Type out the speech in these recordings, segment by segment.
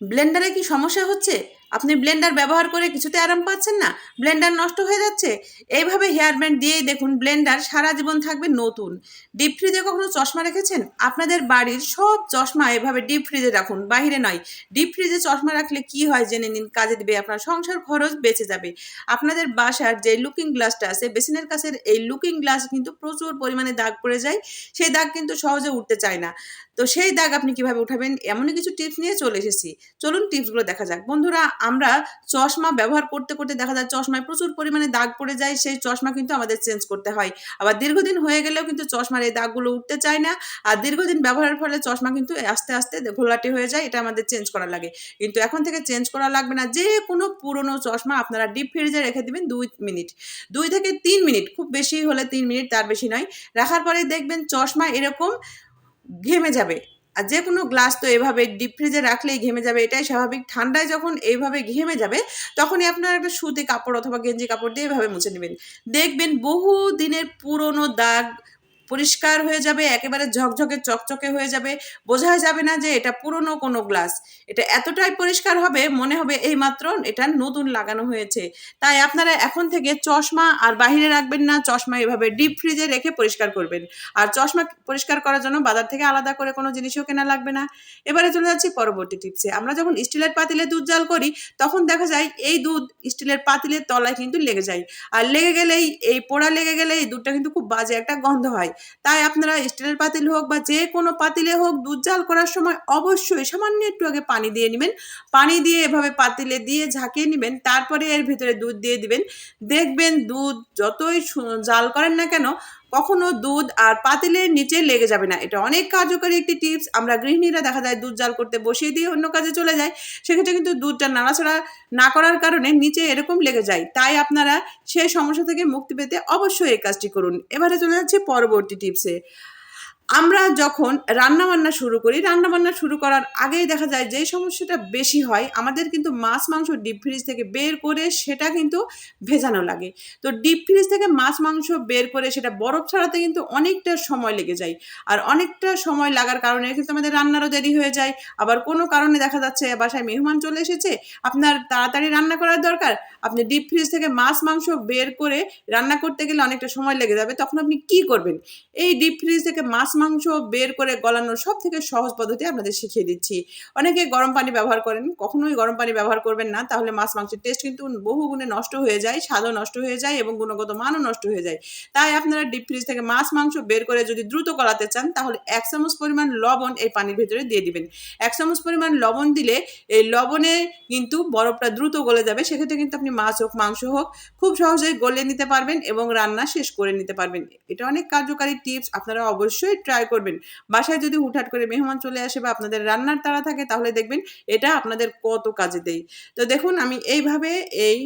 ব্লেন্ডারে কি সমস্যা হচ্ছে? আপনি ব্লেন্ডার ব্যবহার করে কিছুতে আরাম পাচ্ছেন না? ব্লেন্ডার নষ্ট হয়ে যাচ্ছে? এইভাবে হেয়ার ব্যান্ড দিয়েই দেখুন ব্লেন্ডার সারা জীবন থাকবে নতুন। ডিপ ফ্রিজে কখনো চশমা রেখেছেন? আপনাদের বাড়ির সব চশমা এভাবে ডিপ ফ্রিজে রাখুন বাইরে নয়। ডিপ ফ্রিজে চশমা রাখলে কি হয় জেনে নিন, কাজে দিবে আপনার সংসার খরচ বেঁচে যাবে। আপনাদের বাসার যে লুকিং গ্লাসটা আছে, বেসিনের কাছের এই লুকিং গ্লাস কিন্তু প্রচুর পরিমাণে দাগ পড়ে যায়। সেই দাগ কিন্তু সহজে উঠতে চায় না। তো সেই দাগ আপনি কীভাবে উঠাবেন? এমনই কিছু টিপস নিয়ে চলে এসেছি। চলুন টিপসগুলো দেখা যাক। বন্ধুরা আমরা চশমা ব্যবহার করতে করতে দেখা যায় চশমায় প্রচুর পরিমাণে দাগ পড়ে যায়, সেই চশমা কিন্তু আমাদের চেঞ্জ করতে হয়। আবার দীর্ঘদিন হয়ে গেলেও কিন্তু চশমার এই দাগগুলো উঠতে চায় না। আর দীর্ঘদিন ব্যবহারের ফলে চশমা কিন্তু আস্তে আস্তে ঘোলাটে হয়ে যায়, এটা আমাদের চেঞ্জ করা লাগে। কিন্তু এখন থেকে চেঞ্জ করা লাগবে না, যে কোনো পুরনো চশমা আপনারা ডিপ ফ্রিজে রেখে দিবেন দুই মিনিট। দুই থেকে তিন মিনিট, খুব বেশি হলে তিন মিনিট, তার বেশি নয়। রাখার পরে দেখবেন চশমা এরকম ঘেমে যাবে। আর যে কোনো গ্লাস তো এভাবে ডিপ ফ্রিজে রাখলেই ঘেমে যাবে, এটাই স্বাভাবিক। ঠান্ডায় যখন এইভাবে ঘেমে যাবে, তখনই আপনার একটা সুতি কাপড় অথবা গেঞ্জি কাপড় দিয়ে এভাবে মুছে নেবেন। দেখবেন বহু দিনের পুরনো দাগ পরিষ্কার হয়ে যাবে, একেবারে ঝকঝকে, চকচকে হয়ে যাবে। বোঝা যাবে না যে এটা পুরনো কোনো গ্লাস। এটা এতটাই পরিষ্কার হবে, মনে হবে এই মাত্র এটা নতুন লাগানো হয়েছে। তাই আপনারা এখন থেকে চশমা আর বাহিরে রাখবেন না, চশমা এভাবে ডিপ ফ্রিজে রেখে পরিষ্কার করবেন। আর চশমা পরিষ্কার করার জন্য বাজার থেকে আলাদা করে কোনো জিনিসও কেনা লাগবে না। এবারে চলে যাচ্ছি পরবর্তী টিপসে। আমরা যখন স্টিলের পাতিলে দুধ জাল করি, তখন দেখা যায় এই দুধ স্টিলের পাতিলের তলায় কিন্তু লেগে যায়। আর লেগে গেলেই, এই পোড়া লেগে গেলে এই দুধটা কিন্তু খুব বাজে একটা গন্ধ হয়। তাই আপনারা স্টিলের পাতিল হোক বা যে কোনো পাতিলে হোক দুধ জাল করার সময় অবশ্যই সামান্য একটু আগে পানি দিয়ে নেবেন। পানি দিয়ে এভাবে পাতিলে দিয়ে ঝাঁকিয়ে নেবেন, তারপরে এর ভিতরে দুধ দিয়ে দিবেন। দেখবেন দুধ যতই জাল করেন না কেন কখনো দুধ আর পাতিলের নিচে লেগে যাবে না। এটা অনেক কার্যকরী একটি টিপস। আমরা গৃহিণীরা দেখা যায় দুধ জাল করতে বসিয়ে দিয়ে অন্য কাজে চলে যায়। সেক্ষেত্রে কিন্তু দুধটা নাড়াচাড়া না করার কারণে নিচে এরকম লেগে যায়। তাই আপনারা সেই সমস্যা থেকে মুক্তি পেতে অবশ্যই এই কাজটি করুন। এবারে চলে যাচ্ছে পরবর্তী টিপসে। আমরা যখন রান্নাবান্না শুরু করি, রান্নাবান্না শুরু করার আগেই দেখা যায় যে সমস্যাটা বেশি হয়, আমাদের কিন্তু মাছ, মাংস, ডিপ ফ্রিজ থেকে বের করে সেটা কিন্তু ভেজানো লাগে। তো ডিপ ফ্রিজ থেকে মাছ, মাংস বের করে সেটা বরফ ছাড়াতে কিন্তু অনেকটা সময় লেগে যায়। আর অনেকটা সময় লাগার কারণে কিন্তু আমাদের রান্নারও দেরি হয়ে যায়। আবার কোনো কারণে দেখা যাচ্ছে বাসায় মেহমান চলে এসেছে, আপনার তাড়াতাড়ি রান্না করার দরকার, আপনি ডিপ ফ্রিজ থেকে মাছ, মাংস বের করে রান্না করতে গেলে অনেকটা সময় লেগে যাবে, তখন আপনি কি করবেন? এই ডিপ ফ্রিজ থেকে মাছ মাংস বের করে গলানোর সব থেকে সহজ পদ্ধতি আপনাদের শিখিয়ে দিচ্ছি। অনেকে গরম পানি ব্যবহার করেন, কখনোই গরম পানি ব্যবহার করবেন না, তাহলে মাছ মাংসের টেস্ট কিন্তু বহু গুণে নষ্ট হয়ে যায়, স্বাদও নষ্ট হয়ে যায় এবং গুণগত মানও নষ্ট হয়ে যায়। তাই আপনারা ডিপ ফ্রিজ থেকে মাছ মাংস বের করে যদি দ্রুত গলাতে চান, তাহলে এক চামচ পরিমাণ লবণ এই পানির ভিতরে দিয়ে দিবেন। এক চামচ পরিমাণ লবণ দিলে এই লবণে কিন্তু বরফটা দ্রুত গলে যাবে, সেক্ষেত্রে কিন্তু আপনি মাছ হোক, মাংস হোক, খুব সহজেই গলে নিতে পারবেন এবং রান্না শেষ করে নিতে পারবেন। এটা অনেক কার্যকারী টিপস আপনারা অবশ্যই ট্রাই করবেন। বাসায় যদি হুটহাট করে মেহমান চলে আসে বা আপনাদের রান্নার তাড়া থাকে, তাহলে দেখবেন এটা আপনাদের কত কাজে দেয়। তো দেখুন, আমি এইভাবে এই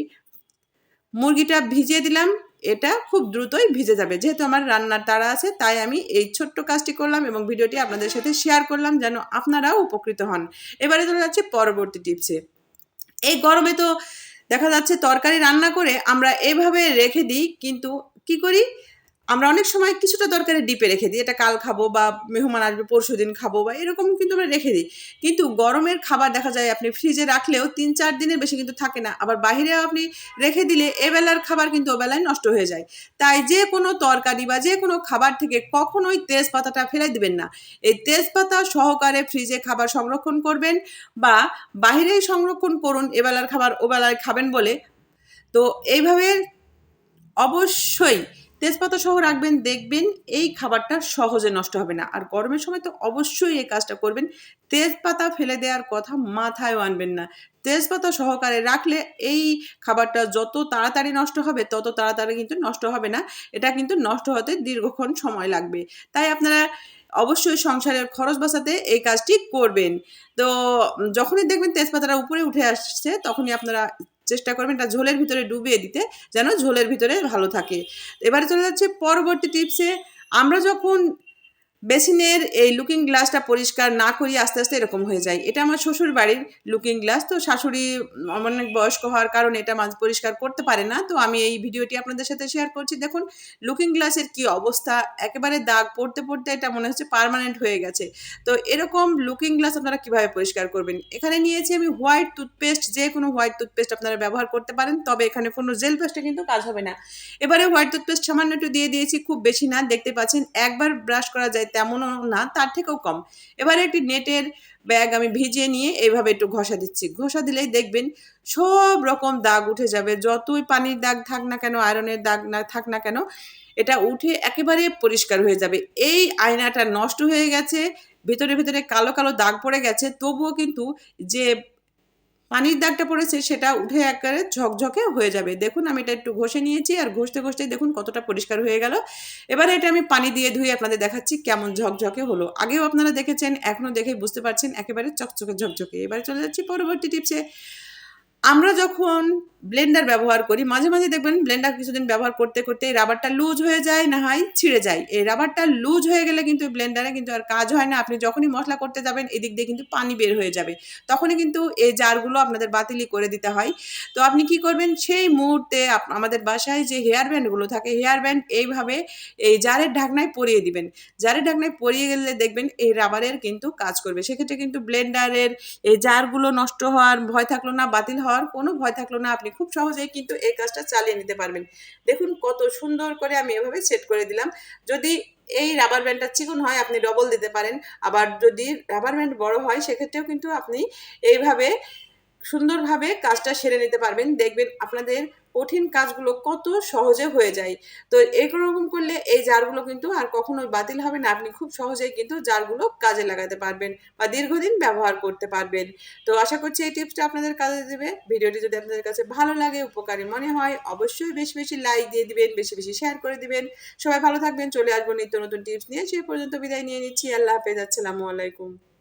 মুরগিটা ভিজিয়ে দিলাম। এটা খুব দ্রুতই ভিজে যাবে। যেহেতু আমার রান্নার তাড়া আছে, তাই আমি এই ছোট্ট কাজটি করলাম এবং ভিডিওটি আপনাদের সাথে শেয়ার করলাম যেন আপনারাও উপকৃত হন। এবারে চলে যাচ্ছে পরবর্তী টিপসে এই গরমে তো দেখা যাচ্ছে তরকারি রান্না করে আমরা এভাবে রেখে দিই, কিন্তু কি করি? আমরা অনেক সময় কিছুটা তরকারি ডিপে রেখে দিই। এটা কাল খাব বা মেহমান আসবে, পরশু দিন খাব বা এরকম কিন্তু আমরা রেখে দিই। কিন্তু গরমের খাবার দেখা যায় আপনি ফ্রিজে রাখলেও তিন, চার দিনের বেশি কিন্তু থাকে না। আবার বাইরেও আপনি রেখে দিলে এবেলার খাবার কিন্তু ওবেলায় নষ্ট হয়ে যায়। তাই যে কোনো তরকারি বা যে কোনো খাবার থেকে কখনোই তেজপাতাটা ফেলে দিবেন না। এই তেজপাতা সহকারে ফ্রিজে খাবার সংরক্ষণ করবেন বা বাহিরেই সংরক্ষণ করুন এবেলার খাবার ওবেলায় খাবেন বলে। তো এইভাবে অবশ্যই তেজপাতা সহ রাখবেন, দেখবেন এই খাবারটা সহজে নষ্ট হবে না। আর গরমের সময় তো অবশ্যই এই কাজটা করবেন। তেজপাতা ফেলে দেওয়ার কথা মাথায় আনবেন না। তেজপাতা সহকারে রাখলে এই খাবারটা যত তাড়াতাড়ি নষ্ট হবে, তত তাড়াতাড়ি কিন্তু নষ্ট হবে না। এটা কিন্তু নষ্ট হতে দীর্ঘক্ষণ সময় লাগবে। তাই আপনারা অবশ্যই সংসারের খরচ বাঁচাতে এই কাজটি করবেন। তো যখনই দেখবেন তেজপাতাটা উপরে উঠে আসছে, তখনই আপনারা চেষ্টা করবেন এটা ঝোলের ভিতরে ডুবিয়ে দিতে, যেন ঝোলের ভিতরে ভালো থাকে। এবারে চলে যাচ্ছে পরবর্তী টিপসে আমরা যখন বেসিনের এই লুকিং গ্লাসটা পরিষ্কার না করিয়ে আস্তে আস্তে এরকম হয়ে যায়। এটা আমার শ্বশুর বাড়ির লুকিং গ্লাস তো শাশুড়ি অনেক বয়স্ক হওয়ার কারণে এটা মাঝ পরিষ্কার করতে পারে না। তো আমি এই ভিডিওটি আপনাদের সাথে শেয়ার করছি। দেখুন লুকিং গ্লাসের কি অবস্থা? একেবারে দাগ পড়তে পড়তে এটা মনে হচ্ছে পার্মানেন্ট হয়ে গেছে। তো এরকম লুকিং গ্লাস আপনারা কীভাবে পরিষ্কার করবেন? এখানে নিয়েছি আমি হোয়াইট টুথপেস্ট যে কোনো হোয়াইট টুথপেস্ট আপনারা ব্যবহার করতে পারেন, তবে এখানে কোনো জেল পেস্টে কিন্তু কাজ হবে না। এবারে হোয়াইট টুথপেস্ট সামান্য একটু দিয়ে দিয়েছি, খুব বেশি না, দেখতে পাচ্ছেন, একবার ব্রাশ করা যায় তেমনও না, তার থেকেও কম। এবারে একটি নেটের ব্যাগ আমি ভিজিয়ে নিয়ে এইভাবে একটু ঘষা দিচ্ছি। ঘষা দিলেই দেখবেন সব রকম দাগ উঠে যাবে। যতই পানির দাগ থাক না কেন, আয়রনের দাগ না থাক না কেন, এটা উঠে একেবারে পরিষ্কার হয়ে যাবে। এই আয়নাটা নষ্ট হয়ে গেছে, ভেতরে ভেতরে কালো কালো দাগ পড়ে গেছে, তবুও কিন্তু যে পানির দাগটা পড়েছে, সেটা উঠে একবারে ঝকঝকে হয়ে যাবে। দেখুন, আমি এটা একটু ঘষে নিয়েছি আর ঘষতে ঘষতে দেখুন কতটা পরিষ্কার হয়ে গেল। এবারে এটা আমি পানি দিয়ে ধুয়ে আপনাদের দেখাচ্ছি কেমন ঝকঝকে হলো। আগেও আপনারা দেখেছেন এখনও দেখে বুঝতে পারছেন, একেবারে চকচকে ঝকঝকে। এবারে চলে যাচ্ছি পরবর্তী টিপসে। আমরা যখন ব্লেন্ডার ব্যবহার করি, মাঝে মাঝে দেখবেন ব্লেন্ডার কিছুদিন ব্যবহার করতে করতে এই রাবারটা লুজ হয়ে যায়, না হয় ছিঁড়ে যায়। এই রাবারটা লুজ হয়ে গেলে কিন্তু ব্লেন্ডারে কিন্তু আর কাজ হয় না। আপনি যখনই মশলা করতে যাবেন, এদিক দিয়ে কিন্তু পানি বের হয়ে যাবে। তখনই কিন্তু এই জারগুলো আপনাদের বাতিলই করে দিতে হয়। তো আপনি কি করবেন, সেই মুহূর্তে আমাদের বাসায় যে হেয়ার ব্যান্ডগুলো থাকে হেয়ার ব্যান্ড এইভাবে এই জারের ঢাকনায় পরিয়ে দিবেন। জারের ঢাকনায় পরিয়ে গেলে দেখবেন এই রাবারের কিন্তু কাজ করবে। সেক্ষেত্রে কিন্তু ব্লেন্ডারের এই জারগুলো নষ্ট হওয়ার ভয় থাকল না, বাতিল হওয়ার কোনো ভয় থাকল না। আপনি খুব সহজেই কিন্তু এই কাজটা চালিয়ে নিতে পারবেন। দেখুন কত সুন্দর করে আমি এভাবে সেট করে দিলাম। যদি এই রাবার ব্যান্ডটা চিকন হয়, আপনি ডবল দিতে পারেন। আবার যদি রাবার ব্যান্ড বড় হয়, সেক্ষেত্রেও কিন্তু আপনি এইভাবে সুন্দরভাবে কাজটা সেরে নিতে পারবেন। দেখবেন আপনাদের কঠিন কাজগুলো কত সহজে হয়ে যায়। তো এরকম করলে এই জারগুলো কিন্তু আর কখনোই বাতিল হবে না। আপনি খুব সহজেই কিন্তু জারগুলো কাজে লাগাতে পারবেন বা দীর্ঘদিন ব্যবহার করতে পারবেন। তো আশা করছি এই টিপসটা আপনাদের কাজে দেবে। ভিডিওটি যদি আপনাদের কাছে ভালো লাগে, উপকারী মনে হয়, অবশ্যই বেশি বেশি লাইক দিয়ে দিবেন, বেশি বেশি শেয়ার করে দিবেন। সবাই ভালো থাকবেন, চলে আসব নিত্য নতুন টিপস নিয়ে। সে পর্যন্ত বিদায় নিয়ে নিচ্ছি। আল্লাহ হাফেজ। আসসালামু আলাইকুম।